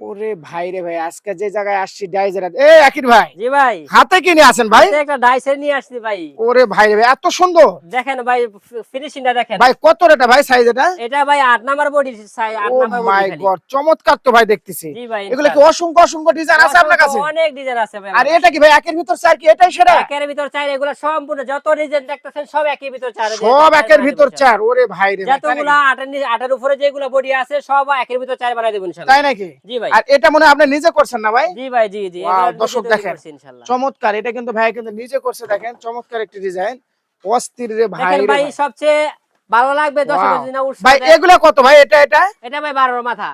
ওরে ভাই রে ভাই আজকে যে জায়গায় আসছি ডাইজের এ আকির ভাই! জি ভাই। হাতে কিনে আছেন ভাই? একটা ডাইসের নিয়ে আসছি ভাই। ওরে ভাই রে ভাই এত সুন্দর! দেখেন ভাই ফিনিশিংটা দেখেন। ভাই কত রেটা ভাই সাইজ এটা? এটা ভাই আট নাম্বার বডি সাইজ আট ও নাম্বার মাই গড চমৎকার তো ভাই দেখতেছি। জি ভাই এগুলো কি অসংখ্য অসংখ্য ডিজাইন আছে আপনার কাছে? অনেক ডিজাইন আছে ভাই আর এটা কি ভাই একের ভিতর চার কি? এটাই সেটা একের ভিতর চার এগুলো সম্পূর্ণ যত ডিজাইন দেখতেছেন সব একের ভিতর চার। সব একের ভিতর চার। ওরে ভাই রে যতগুলো? আটের নি- উপরে যেগুলো বডি আছে সব একের ভিতর চার বানাই দেবো ইনশাআল্লাহ তাই নাকি? জি ভাই। আর এটা মনে হয় আপনি নিজে করছেন না ভাই? জি ভাই জি জি। দর্শক দেখেন। চমৎকার এটা কিন্তু ভাই কিন্তু নিজে করছে দেখেন চমৎকার একটি ডিজাইন অস্থির রে ভাই ভাই। সবচেয়ে ভালো লাগবে Wow. দিনা উঠছে ভাই এগুলা কত ভাই? এটা এটা? এটা ভাই বারোর মাথা।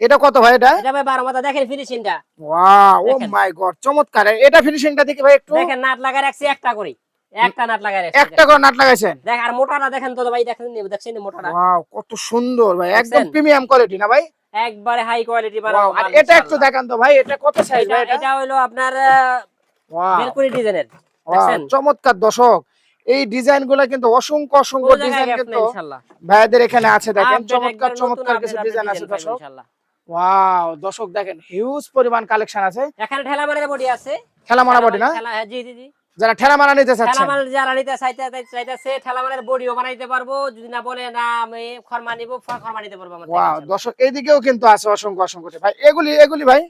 এটা কত ভাই এটা? এটা ভাই বারো মাথা। দেখেন ফিনিশিংটা ওয়াও ও মাই গড চমৎকার। এটা ফিনিশিংটা দেখি ভাই একটু। দেখেন নাট লাগাই রাখছি একটা করে। একটা নাট লাগাই একটা করে নাট লাগাইছেন? দেখ আর মোটাটা দেখেন তো ভাই দেখেন দেখছেন নি মোটাটা? ওয়াও কত সুন্দর ভাই। একদম প্রিমিয়াম কোয়ালিটি না ভাই? একবারে হাই কোয়ালিটি আর এটা একটু দেখান তো ভাই এটা কত সাইজ এটা ভাই এটা? হলো আপনার বেলকুনি ডিজাইনের চমৎকার দর্শক। এই ডিজাইনগুলা কিন্তু অসংখ্য অসংখ্য ডিজাইন কিন্তু ইনশাআল্লাহ ভাইদের এখানে আছে দেখেন চমৎকার চমৎকার কিছু ডিজাইন আছে দর্শক। ইনশাআল্লাহ। ওয়াও দর্শক দেখেন হিউজ পরিমাণ কালেকশন আছে। এখানে ঠেলা মারের বডি আছে। ঠেলা মারা বডি না? হ্যাঁ, জি জি জি। যারা ঠেলা মারা নিতে চাচ্ছে ঠেলা মারা যারা নিতে চাইতে চাইতেছে ঠেলা মারার বডিও বানাইতে পারব। যদি না বলে না আমি খরমা নিব খরমা নিতে পারব আমার দর্শক এইদিকেও কিন্তু আছে অসংখ্য অসংখ্য ভাই এগুলি এগুলি ভাই?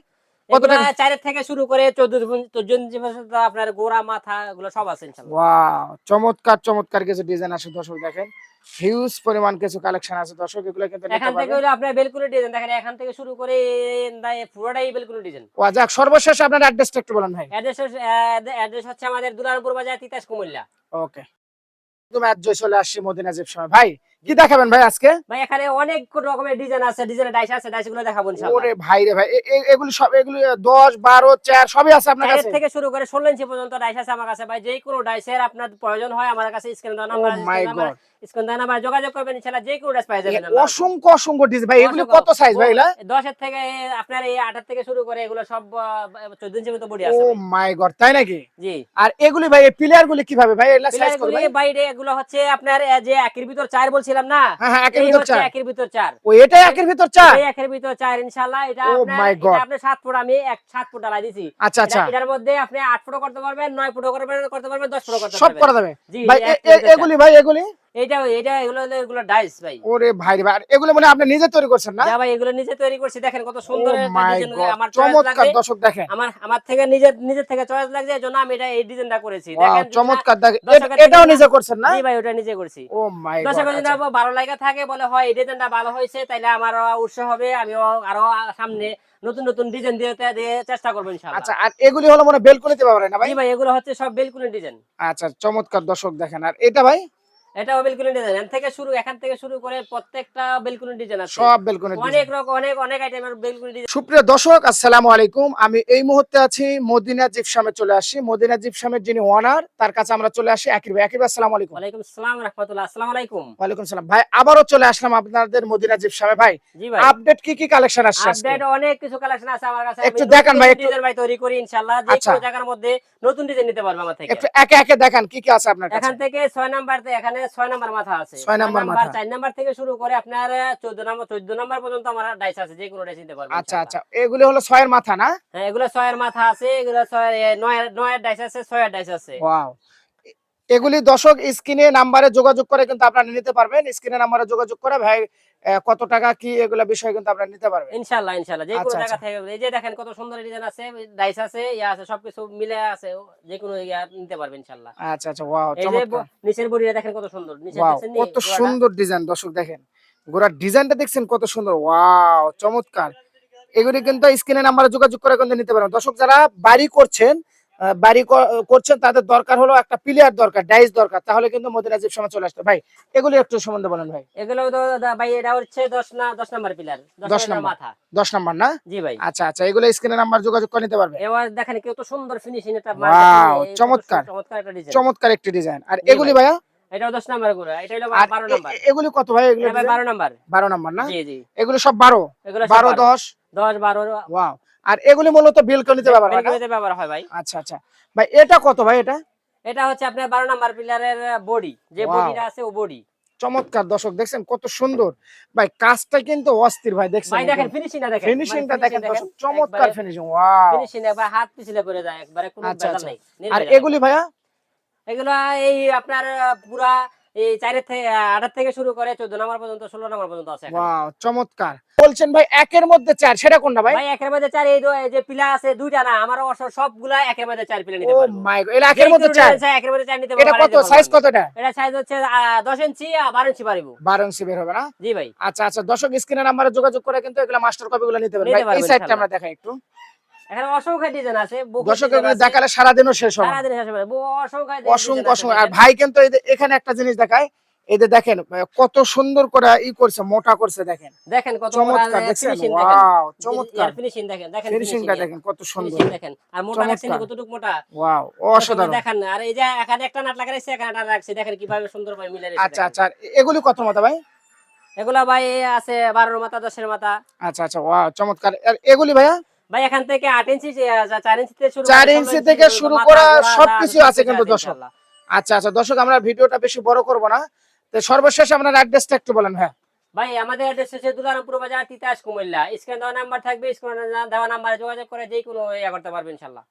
কত টাকা? চারের থেকে শুরু করে চোদ্দ চোদ্দ ইঞ্চি পর্যন্ত আপনার গোড়া মাথা এগুলো সব আছে ইনশাআল্লাহ। ওয়াও চমৎকার চমৎকার কিছু ডিজাইন আছে দর্শক দেখেন। হিউজ পরিমাণ কিছু কালেকশন আছে দর্শক এগুলো কিন্তু এখান থেকে হলো আপনার ডিজাইন দেখেন এখান থেকে শুরু করে পুরোটাই ডিজাইন ও যাক সর্বশেষ আপনার অ্যাড্রেসটা একটু বলেন ভাই। অ্যাড্রেস অ্যাড্রেস হচ্ছে আমাদের দুলারপুর বাজার তিতাস কুমিল্লা। ওকে চলে আসছি মদিনা জিপ ভাই কি দেখাবেন ভাই আজকে? ভাই এখানে অনেক রকমের ডিজাইন আছে ডিজাইনের ডাইস আছে ডাইসগুলো দেখাবো ইনশাআল্লাহ। ওরে ভাই রে ভাই এগুলি সব এগুলি দশ বারো চার সবই আছে আপনার কাছে? থেকে শুরু করে ষোলো ইঞ্চি পর্যন্ত ডাইস আছে আমার কাছে। ভাই যে কোনো ডাইসের আপনার প্রয়োজন হয় আমার কাছে স্ক্রিন দেওয়া নাম্বার. স্ক্রিন দেওয়া নাম্বার যোগাযোগ করবেন ইনশাআল্লাহ যে কোনো এ যাবেন আল্লাহ। অসংখ্য অসংখ্য ডিজাইন ভাই এগুলি। কত সাইজ ভাই এগুলা? দশের থেকে আপনার এই আটের থেকে শুরু করে এগুলো সব চোদ্দ ইঞ্চি মতো বডি আছে ভাই। মাই গড তাই নাকি? জি। আর এগুলি ভাই এই পিলার গুলি কীভাবে ভাই? এগুলা সাইজ করবে বাইরে এগুলো হচ্ছে আপনার যে একের ভিতর চার বলছিলাম না? হ্যাঁ হ্যাঁ একের ভিতর চার। একের ভিতর চার। ও এটাই একের ভিতর চার? একের ভিতর চার ইনশাআল্লাহ। এটা Oh আপনার. এটা আপনি সাত ফুট আমি এক সাত ফুট ডালাই দিছি। আচ্ছা আচ্ছা। এটার মধ্যে আপনি আট ফুটও করতে পারবেন নয় ফুটও করতে পারবেন করতে পারবেন দশ ফুটও করতে সব পারবেন। করা যাবে। ভাই। এগুলি ভাই এগুলি? এইটা এইটা এগুলো এগুলো ডাইস ভাই। ওরে ভাই ভাই এগুলো মানে আপনি নিজে তৈরি করছেন না? ভাই এগুলো নিজে তৈরি করছি দেখেন কত সুন্দর Oh আমার চমৎকার দর্শক দেখেন। আমার আমার থেকে নিজের নিজের থেকে চয়েস লাগছে এজন্য আমি এটা এই ডিজাইনটা করেছি। দেখেন চমৎকার। দেখেন দর্শকের এ- এটাও নিজে করছেন না? জি ভাই ওটা নিজে করছি। ও মাই দর্শক যদি ভালো লাগা থাকে বলে হয় এই ডিজাইনটা ভালো হয়েছে তাইলে আমার উৎসাহ হবে আমিও আরও সামনে নতুন নতুন ডিজাইন দিয়ে দিয়ে চেষ্টা করব ইনশাআল্লাহ আচ্ছা আর এগুলি হলো মানে বেলকনিতে পাবেন না ভাই? জি ভাই এগুলো হচ্ছে সব বেলকুনি ডিজাইন আচ্ছা চমৎকার দর্শক দেখেন। আর এটা ভাই? এটাও বেলকুনি ডিজাইন। এখান থেকে শুরু এখান থেকে শুরু করে প্রত্যেকটা বেলকুনি ডিজাইন আছে। সব বেলকনির অনেক রকম অনেক অনেক আইটেমের বেলকুনি ডিজাইন। সুপ্রিয় দর্শক আসসালামু আলাইকুম। আমি এই মুহূর্তে আছি মদিনা জিপসামে চলে আসি। মদিনা জিপসামের যিনি ওনার তার কাছে আমরা চলে আসি ভাই আসসালামু আলাইকুম। ওয়ালাইকুম আসসালাম রাহমাতুল্লাহ। আসসালামু আলাইকুম। ওয়ালাইকুম সালাম ভাই আবারও চলে আসলাম আপনাদের মদিনা জিপসামে। ভাই জি ভাই। আপডেট কি কি কালেকশন আসছে আপডেট অনেক কিছু কালেকশন আছে আমার কাছে। একটু দেখান ভাই, একটু। ডিজাইন ভাই তৈরি করি ইনশাআল্লাহ। যে আচ্ছা। কোনো জায়গার মধ্যে নতুন ডিজাইন নিতে পারবে আমার থেকে। একটু একে একে দেখান কি কি আছে আপনার কাছে? এখান থেকে ছয় নাম্বার এখানে ছয় নাম্বার মাথা আছে। ছয় নাম্বার মাথা। চার নাম্বার থেকে শুরু করে আপনার চোদ্দ নাম্বার চোদ্দ নাম্বার পর্যন্ত আমার ডাইস আছে যে কোনো ডাইস নিতে আচ্ছা। আচ্ছা। এগুলি হলো ছয়ের মাথা না? হ্যাঁ এগুলো ছয়ের মাথা আছে এগুলো ছয় নয়ের নয়ের ডাইস আছে ছয়ের ডাইস আছে। ওয়াও। এগুলি দর্শক স্ক্রিনে নাম্বারে যোগাযোগ করে কিন্তু আপনারা নিতে পারবেন। স্ক্রিনে নাম্বারে যোগাযোগ করে ভাই কত টাকা কি এগুলা বিষয় কিন্তু আপনারা নিতে পারবেন। ইনশাআল্লাহ ইনশাআল্লাহ। যে কোনো আচ্ছা, জায়গা আচ্ছা। থেকে এই যে দেখেন কত সুন্দর ডিজাইন আছে ডাইস আছে ইয়া আছে সবকিছু মিলে আছে যে কোনো ইয়া নিতে পারবেন ইনশাআল্লাহ। আচ্ছা আচ্ছা ওয়াও এই যে চমৎকার। নিচের বডিটা দেখেন কত সুন্দর নিচে ওয়াও দেখছেন নি? কত সুন্দর ডিজাইন দর্শক দেখেন। গোড়ার ডিজাইনটা দেখছেন কত সুন্দর ওয়াও চমৎকার। এগুলি কিন্তু স্ক্রিনে নাম্বারে যোগাযোগ করে কিন্তু নিতে পারেন দর্শক যারা বাড়ি করছেন বাড়ি ক- করছেন তাদের দরকার হলো একটা প্লেয়ার দরকার ডাইস দরকার তাহলে কিন্তু মদিনা জিপ সময় চলে আসতো ভাই এগুলি একটু সম্বন্ধে বলেন ভাই। এগুলো ভাই এটা হচ্ছে দশ না দশ নাম্বার প্লেয়ার দশ নাম্বার। মাথা। দশ নাম্বার না? জি ভাই। আচ্ছা আচ্ছা এগুলো স্ক্রিনে নাম্বার যোগাযোগ করে নিতে পারবে। এবার দেখেন কত সুন্দর ফিনিশিং এটা চমৎকার। চমৎকার একটা ডিজাইন চমৎকার একটি ডিজাইন আর এগুলি ভাইয়া? এটাও দশ নাম্বার করে এটা হলো আর বারো এ- নাম্বার। এ- এগুলি কত ভাই? এগুলো নাম্বার। বারো নাম্বার না? জি জি। এগুলো সব বারো? এগুলো সব বারো দশ? দশ বারো। ওয়াও আর এগুলি মূলত বেলকনিতে ব্যবহার হয়? বেলকুনিতে ব্যবহার হয় ভাই। আচ্ছা আচ্ছা। ভাই এটা কত ভাই এটা? এটা হচ্ছে আপনার বারো নাম্বার পিলারের বডি। যে বডিটা আছে ও বডি। চমৎকার দর্শক দেখছেন কত সুন্দর। ভাই কাজটা কিন্তু অস্থির ভাই দেখছেন ভাই দেখেন ফিনিশিংটা দেখেন। ফিনিশিংটা দেখেন দর্শক চমৎকার ফিনিশিং ওয়াও ফিনিশিং একবার হাত পিছলে পড়ে যায় একবারে কোনো আচ্ছা, আচ্ছা। নাই। আর এগুলি ভাইয়া? এগুলা এই আপনার পুরা এই চারের থেকে আঠার থেকে শুরু করে চোদ্দ নম্বর পর্যন্ত ষোলো নম্বর পর্যন্ত আছে চমৎকার। বলছেন ভাই একের মধ্যে চার সেটা কোনটা ভাই? ভাই একের মধ্যে চার এই যে পিলা আছে দুইটা না আমার অবশ্য সবগুলা একের মধ্যে চার পিলা নিতে পারব। মাই গড এটা একের মধ্যে চার? একের মধ্যে চার নিতে এটা কত সাইজ কতটা? এটা সাইজ হচ্ছে আহ, দশ ইঞ্চি আর বারো ইঞ্চি পারিব বারো ইঞ্চি বের হবে না? জি ভাই। আচ্ছা আচ্ছা দর্শক স্ক্রিনে নাম্বারে যোগাযোগ করে কিন্তু এগুলো মাস্টার কপি গুলো নিতে পারবেন। ভাই এই সাইডটা আমরা দেখাই একটু। এখানে অসংখ্য ডিজাইন আছে। দেখালে সারাদিনও শেষ হবে অসংখ্য অসংখ্য আর ভাই কিন্তু এই যে এখানে একটা জিনিস দেখায় যে দেখেন কত সুন্দর করে ই করছে মোটা করছে দেখেন। দেখেন কত চমৎকার দেখেন। ওয়াও চমৎকার। ফিনিশিং দেখেন দেখেন ফিনিশিংটা দেখেন কত সুন্দর। দেখেন। আর মোটা দেখছেন চমৎকার। কতটুকু মোটা। ওয়াও অসাধারণ। দেখেন আর এই যে এখানে একটা নাট লাগা রয়েছে এখানে একটা রাখছি দেখেন কীভাবে মিলে আচ্ছা আচ্ছা এগুলি কত মাথা ভাই? এগুলা ভাই আছে বারোর মাথা দশের মাথা। আচ্ছা আচ্ছা ওয়াও চমৎকার। এগুলি ভাইয়া? ভাই এখান থেকে 8 ইঞ্চি 4 ইঞ্চি থেকে শুরু 4 ইঞ্চি থেকে শুরু করা সবকিছু আছে কিন্তু দর্শক। আচ্ছা আচ্ছা দর্শক আমরা ভিডিওটা বেশি বড় করব না। তো সর্বশেষ আপনার অ্যাড্রেসটা একটু বলেন হ্যাঁ ভাই আমাদের অ্যাড্রেস হচ্ছে দুলারামপুর বাজার তিতাস কুমিল্লা। স্ক্রিন দেওয়া নাম্বার থাকবে স্ক্রিন দেওয়া নাম্বারে যোগাযোগ করে যে কোনো ইয়া করতে পারবেন ইনশাল্লাহ